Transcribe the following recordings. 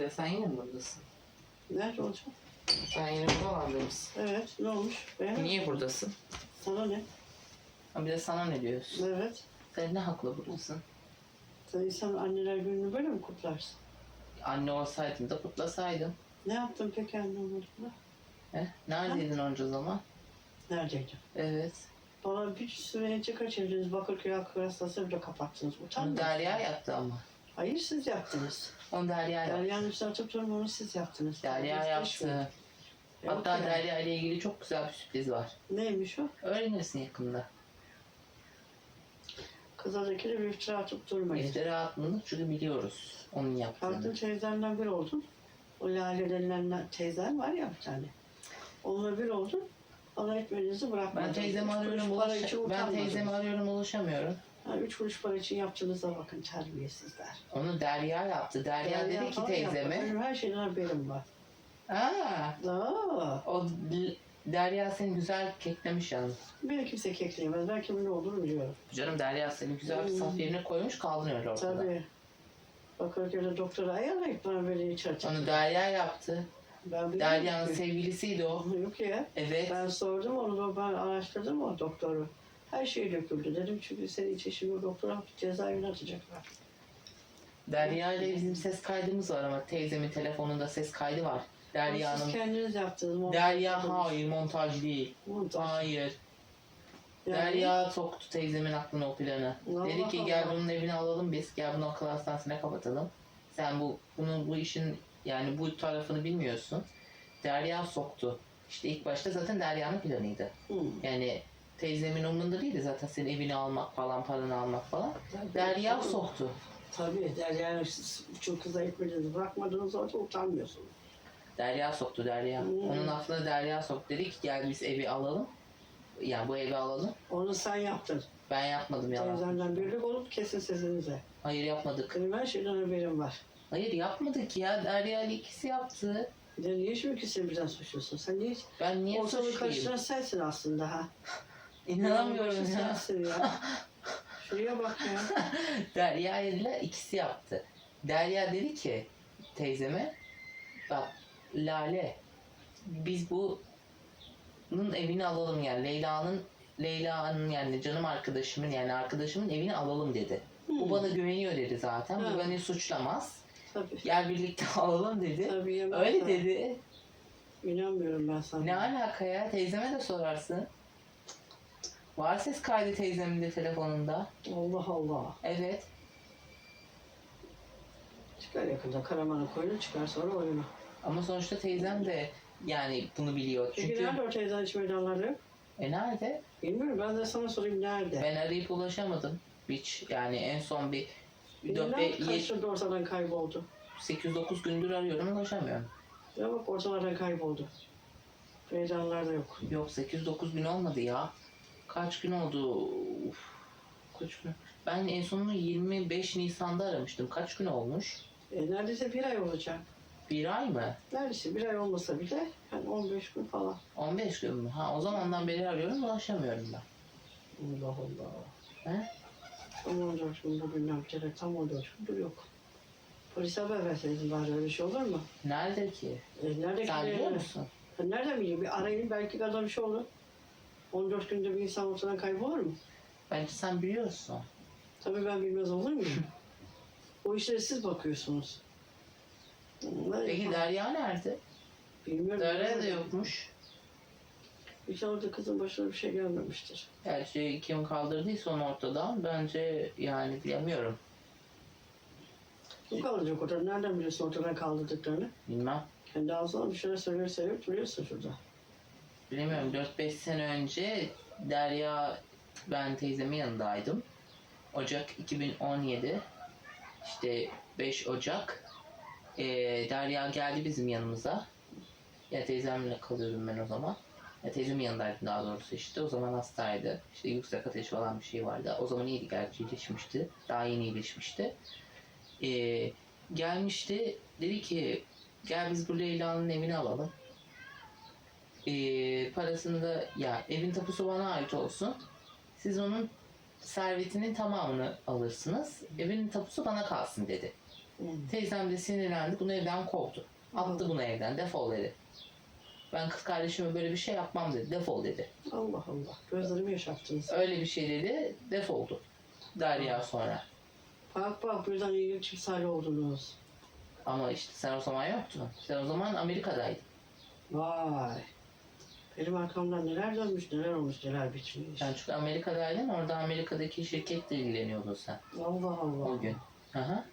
nerede? Sen yine mi buradasın? Nerede olacağım? Sen yine buralarda mısın? Evet. Ne olmuş? Beğenmedin? Niye buradasın? Sana ne? Ha bir de sana ne diyorsun? Evet. Sen ne hakla buradasın? Sen insan anneler gününü böyle mi kutlarsın? Anne olsaydın da kutlasaydın. Ne yaptın peki anne olmadığında? He? Neredeydin onca zaman? Neredeydin? Evet. Bana bir sürü ence kaçırdınız. Bakırköy Akıl Hastanesi bile kapattınız. Onu Utanmıyor Derya yaptı ama. Hayır siz yaptınız. Onu Derya yaptı. Derya'nın üstüne durma onu siz yaptınız. Derya Vazgeçmeyin. yaptı. Yok Hatta ya. Derya ile ilgili çok güzel bir sürpriz var. Neymiş o? Öğrenirsin yakında. Kızadaki de bir iftira atıp durmayın. İftira attığını çünkü biliyoruz onun yaptığını. Kalktın teyzemden bir oldun. O Lale denilen teyzen var ya bir tane. Onunla bir oldun. Bana etmenizi bırakmadın. Ben teyzemi Üç arıyorum, kuruş para için ulaşa- ben utanmadınız. teyzemi arıyorum ulaşamıyorum. Ha, üç kuruş para için yaptığınıza bakın terbiyesizler. Onu Derya yaptı. Derya, dedi ki teyzeme. yaptı. Benim her şeyden haberim var. Aa, Aa, o Derya seni güzel keklemiş yalnız. beni kimse kekleyemez. Ben kimin ne olduğunu biliyorum. Canım Derya seni güzel bir saf yerine koymuş kaldın öyle ortada. Tabii. Bakırköy'de doktora ayarlayıp bana böyle içer Onu Derya yaptı. Ben Derya'nın sevgilisiydi o. Yok ya. Evet. Ben sordum onu da ben araştırdım o doktoru. Her şey döküldü dedim çünkü senin için şimdi doktora cezaevine atacaklar. Derya ile bizim ses kaydımız var ama teyzemin telefonunda ses kaydı var. Siz Derya'nın. kendiniz yaptınız. montaj Derya yaptınız. hayır montaj değil. Montaj. Hayır. Yani Derya soktu teyzemin aklına o planı. Allah Dedi ki gel Allah. bunun evini alalım biz. Gel bunu akıl hastanesine kapatalım. Sen bu bunun bu işin yani bu tarafını bilmiyorsun. Derya soktu. İşte ilk başta zaten Derya'nın planıydı. Hı. Yani teyzemin umurunda değildi zaten senin evini almak falan, paranı almak falan. Tabii, Derya tabii. soktu. Tabii siz çok kıza etmediniz. Bırakmadığınız orada utanmıyorsunuz. Derya soktu Derya. Hmm. Onun aklına Derya soktu. Dedi ki gel biz evi alalım. Yani bu evi alalım. Onu sen yaptın. Ben yapmadım yalan. Teyzemden birlik olup kesin sesinize. Hayır yapmadık. Benim her şeyden haberim var. Hayır yapmadık ya. Derya ile ikisi yaptı. De niye şimdi ikisini birden suçluyorsun? Sen niye? Ben niye Ortalığı suçluyum? karıştıran sensin aslında ha. İnanamıyorum ya. Sensin ya. Şuraya bak ya. Derya ile ikisi yaptı. Derya dedi ki teyzeme bak Lale biz bu bunun evini alalım yani Leyla'nın Leyla'nın yani canım arkadaşımın yani arkadaşımın evini alalım dedi. Bu Hmm. bana güveniyor dedi zaten. Ha. Bu beni suçlamaz. Tabii. Gel birlikte alalım dedi. Tabii Öyle ha. dedi. İnanmıyorum ben sana. Ne alaka ya? Teyzeme de sorarsın. Var ses kaydı teyzemin de telefonunda. Allah Allah. Evet. Çıkar yakında Karaman'ın koyunu çıkar sonra oyunu. Ama sonuçta teyzem de yani bunu biliyor. Çünkü Çünkü nerede o teyzen hiç meydanlarda yok? e nerede? Bilmiyorum ben de sana sorayım nerede? Ben arayıp ulaşamadım. Hiç yani en son bir Bilmem 4 kaç yılda ortadan kayboldu. 8-9 gündür arıyorum ulaşamıyorum. Ya bak ortalardan kayboldu. Meydanlarda yok. Yok 8-9 gün olmadı ya. Kaç gün oldu? Uf, kaç gün? Ben en sonunu 25 Nisan'da aramıştım. Kaç gün olmuş? E, neredeyse bir ay olacak. Bir ay mı? Neredeyse bir ay olmasa bile yani 15 gün falan. 15 gün mü? Ha o zamandan beri arıyorum ulaşamıyorum ben. Allah Allah. He? Tam 14 gün bugünden bir kere tam 14 gündür yok. Polise haber verseydin bari öyle şey olur mu? Nerede ki? E, nerede Sen biliyor musun? Ha, nereden bileyim? Bir arayın belki kadar bir şey olur. 14 günde bir insan ortadan kaybolur mu? Bence sen biliyorsun. Tabii ben bilmez olur muyum? o işlere siz bakıyorsunuz. Ben Peki Derya nerede? Bilmiyorum. Derya da yokmuş. İnşallah da kızın başına bir şey gelmemiştir. Gerçi kim kaldırdıysa onu ortadan bence yani bilemiyorum. Kim kaldıracak ortadan? Nereden biliyorsun ortadan kaldırdıklarını? Bilmem. Kendi ağzından bir şeyler söylüyor, söylüyor, duruyorsun şurada. Bilemiyorum 4-5 sene önce Derya ben teyzemin yanındaydım. Ocak 2017 işte 5 Ocak eee, Derya geldi bizim yanımıza. Ya teyzemle kalıyordum ben o zaman. Ya teyzemin yanındaydım daha doğrusu işte. O zaman hastaydı. İşte yüksek ateş falan bir şey vardı. O zaman iyiydi gerçi iyileşmişti. Daha yeni iyileşmişti. Eee, gelmişti. Dedi ki gel biz bu Leyla'nın evini alalım. Eee, parasını da ya evin tapusu bana ait olsun. Siz onun servetinin tamamını alırsınız. Evin tapusu bana kalsın dedi. Teyzem de sinirlendi. Bunu evden kovdu. Attı bunu evden. Defol dedi. Ben kız kardeşime böyle bir şey yapmam dedi. Defol dedi. Allah Allah. Gözlerimi yaşattınız. Öyle bir şey dedi. Defoldu. Derya sonra. Bak bak birden iyi çiftler oldunuz. Ama işte sen o zaman yoktun. Sen o zaman Amerika'daydın. Vay. Benim arkamdan neler dönmüş, neler olmuş, neler bitmiş. Sen çünkü Amerika'daydın. Orada Amerika'daki şirketle ilgileniyordun sen Allah Allah. o gün. Aha.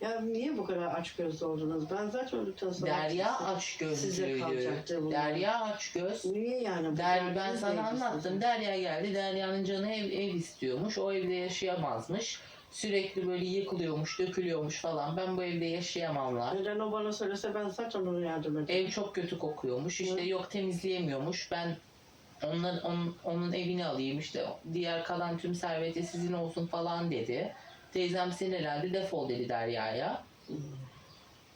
Ya niye bu kadar aç gözlü oldunuz? Ben zaten öldükten sonra... Derya aç Size gözlüydü. kalacaktı bunlar. Derya aç göz. Niye yani? Bu Der, ben sana anlattım. Derya geldi. Derya'nın canı ev, ev istiyormuş. O evde yaşayamazmış. Sürekli böyle yıkılıyormuş, dökülüyormuş falan. Ben bu evde yaşayamamlar. Neden o bana söylese ben zaten ona yardım ederim. Ev çok kötü kokuyormuş. İşte Hı. yok temizleyemiyormuş. Ben onun, onun, onun evini alayım. İşte diğer kalan tüm serveti sizin olsun falan dedi. Teyzem sinirlendi. Defol dedi Derya'ya. Hmm.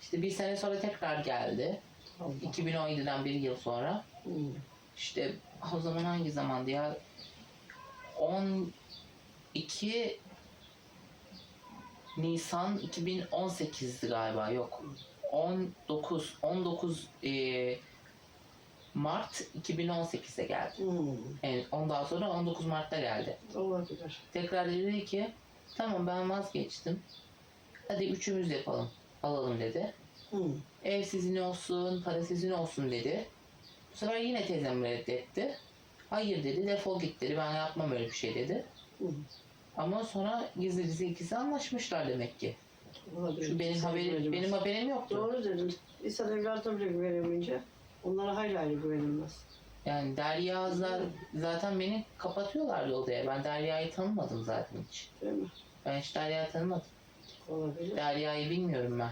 İşte bir sene sonra tekrar geldi. Allah. 2017'den bir yıl sonra. Hmm. İşte o zaman hangi zamandı ya? 12 Nisan 2018'di galiba yok. 19 19 e, Mart 2018'de geldi. Hmm. Yani ondan sonra 19 Mart'ta geldi. Olabilir. Tekrar dedi ki tamam ben vazgeçtim. Hadi üçümüz yapalım. Alalım dedi. Hmm. Ev sizin olsun, para sizin olsun dedi. Bu sefer yine teyzem reddetti. Hayır dedi, defol git dedi. Ben yapmam öyle bir şey dedi. Hmm. Ama sonra gizli gizli ikisi anlaşmışlar demek ki. Olabilir. Çünkü benim Sen haberim, benim haberim yoktu. Doğru dedin. İnsan evlatına bile güvenemeyince onlara hayli hayli güvenilmez. Yani Derya za- zaten beni kapatıyorlardı odaya. Ben Derya'yı tanımadım zaten hiç. Değil mi? Ben hiç Derya'yı tanımadım. Olabilir. Derya'yı bilmiyorum ben.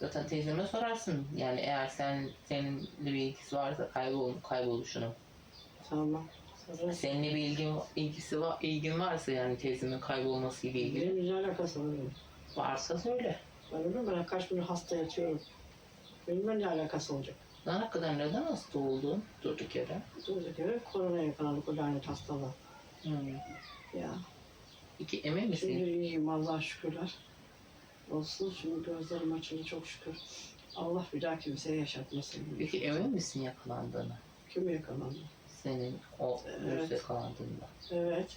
Zaten teyzeme sorarsın. Yani eğer sen seninle bir ilgisi varsa kaybol, kayboluşunu. Tamam. Seninle bir ilgin, ilgisi var, ilgin varsa yani teyzemin kaybolması ile ilgili benim ne alakası var varsa söyle. Ben öyle ben kaç gün hasta yatıyorum. Benimle ne alakası olacak? Sana kadar neden hasta oldun durduk yere? Durduk yere korona yakalandık o lanet hastalığa. Hmm. Ya. İki emin Şimdi misin? iyiyim Allah'a şükürler. Olsun şimdi gözlerim açıldı çok şükür. Allah bir daha kimseye yaşatmasın. Peki emin misin yakalandığını? Kim yakalandı? Senin o Evet. virüs yakalandığında. Evet.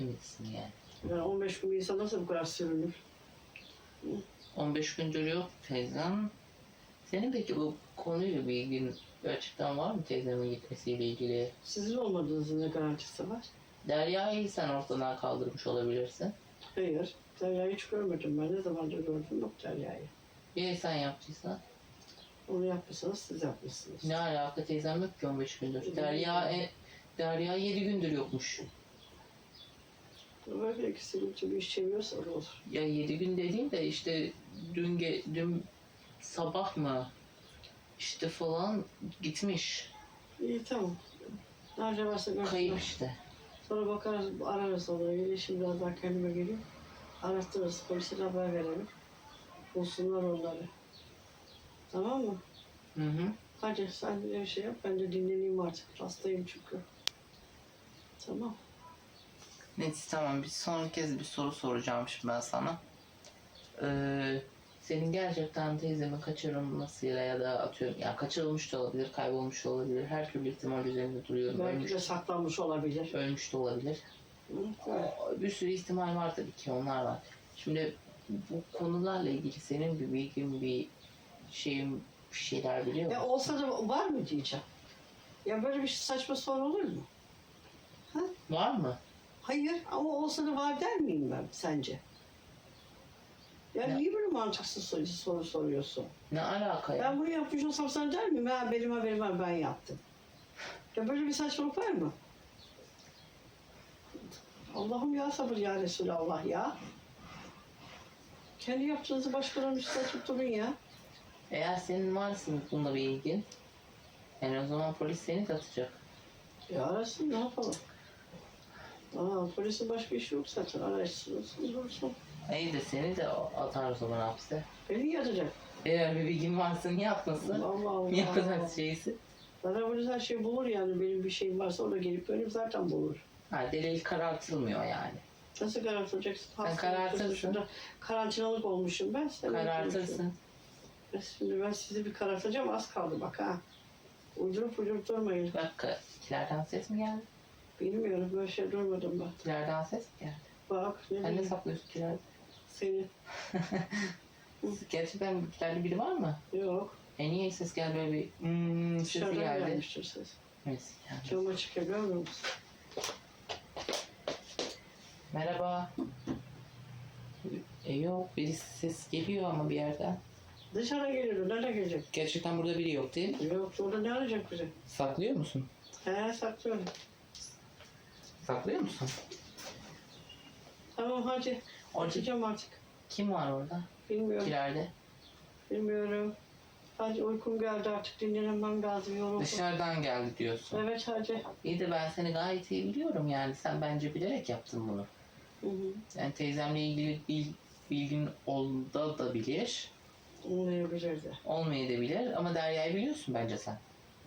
Eminsin yani. Ben 15 gün bir insan nasıl bu kadar sürünür? 15 gündür yok teyzem. Senin peki bu konuyla bir ilgin gerçekten var mı teyzemin gitmesiyle ilgili? Sizin olmadığınızın ne garantisi var? Derya'yı sen ortadan kaldırmış olabilirsin. Hayır. Derya'yı hiç görmedim ben. Ne zamandır gördüm yok Derya'yı. Ya sen yaptıysan? Onu yapmışsınız siz yapmışsınız. Ne alaka teyzem yok ki 15 gündür. Derya, e, Derya 7 gündür yokmuş. İçin bir iş çeviriyorsa öyle olur. Ya 7 gün dediğim de işte dün, ge- dün sabah mı işte falan gitmiş. İyi tamam. Nerede varsa görsünler. Kayıp işte. Sonra bakarız, ararız. Yine şimdi biraz daha kendime geleyim. Araştırırız, polise haber verelim. Bulsunlar onları. Tamam mı? Hı hı. Hadi sen de bir şey yap, ben de dinleneyim artık. Hastayım çünkü. Tamam. Neyse tamam bir son kez bir soru soracağım şimdi ben sana. Ee, senin gerçekten teyzemin kaçırılmasıyla ya da atıyorum yani kaçırılmış da olabilir, kaybolmuş da olabilir. Her türlü ihtimal üzerinde duruyorum. Belki Ölmüş, de saklanmış olabilir. ölmüş de olabilir. Evet. Bir sürü ihtimal var tabii ki onlar var. Şimdi bu konularla ilgili senin bir bilgin, bir şeyin, bir şeyler biliyor Ya musun? olsa da var mı diyeceğim. Ya böyle bir saçma soru olur mu? Var mı? Hayır ama olsa da var der miyim ben sence? Ya, Ya. niye böyle mantıksız soru, soru soruyorsun? Ne alaka ya? Ben bunu yapmış olsam sana der miyim? Ha, benim haberim var ben yaptım. Ya böyle bir saçmalık var mı? Allah'ım ya sabır ya Resulallah ya. Kendi yaptığınızı başkalarının üstüne atıp durun ya. Eğer senin varsa bununla bir ilgin, yani o zaman polis seni de atacak. Ya arasın ne yapalım? Aa, polisin başka işi yok zaten. Araştırırsın dursun. İyi de seni de atar o zaman hapse. Beni yatacak. Eğer bir bilgin varsa niye atmasın? Allah Allah. Niye kadar şeysi? Zaten polis her şeyi bulur yani. Benim bir şeyim varsa o da gelip benim zaten bulur. Ha delil karartılmıyor yani. Nasıl karartacaksın? Hastalık karartırsın. şurada Karantinalık olmuşum ben. Sen Karartırsın. Şimdi ben sizi bir karartacağım. Az kaldı bak ha. Uydurup uydurup durmayın. Bak kilerden ses mi geldi? Bilmiyorum böyle şey durmadım ben. Kilerden ses mi geldi? Bak ne Sen ne bileyim saklıyorsun kilerde? seni. Gerçekten kilerde biri var mı? Yok. E niye ses geldi böyle bir hmm, sesi Dışarıdan geldi? gelmiştir ses. Neyse, yani. Ya görmüyor musun? Merhaba. E yok birisi ses geliyor ama bir yerden. Dışarı geliyor. Nerede gelecek? Gerçekten burada biri yok değil mi? Yok orada ne arayacak bizi? Saklıyor musun? He saklıyorum. Saklıyor musun? Tamam hadi. Orada Açacağım artık. kim var orada? Bilmiyorum. Kilerde. Bilmiyorum. Hadi uykum geldi artık dinlenemem lazım yoruldum. Dışarıdan geldi diyorsun. Evet hadi. İyi de ben seni gayet iyi biliyorum yani. Sen bence bilerek yaptın bunu. Hı hı. Yani teyzemle ilgili bil, bilgin olda da bilir. Olmayabilirdi. Olmayabilir ama Derya'yı biliyorsun bence sen.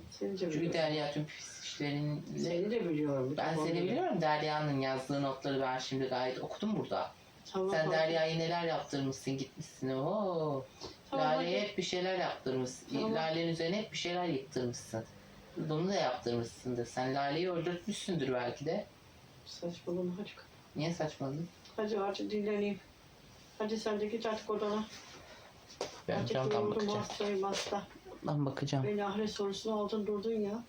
Seni de Çünkü biliyorum. Derya tüm pis işlerinle... Seni de biliyorum. Ben Tamam. seni biliyorum. Derya'nın yazdığı notları ben şimdi gayet okudum burada. Tamam, Sen. Derya'yı neler yaptırmışsın gitmişsin. Oo. Tamam, Lale'ye hadi. hep bir şeyler yaptırmışsın. Tamam. Lale'nin üzerine hep bir şeyler yıktırmışsın. Bunu da yaptırmışsındır. Sen Lale'yi öldürtmüşsündür belki de. Saçmalama hadi. Niye saçmaladın? Hadi artık dinleneyim. Hadi sen de git artık odana. Ben artık yoruldum bakacağım. hastayım hasta. Ben bakacağım. Beni ahiret sorusunu aldın durdun ya.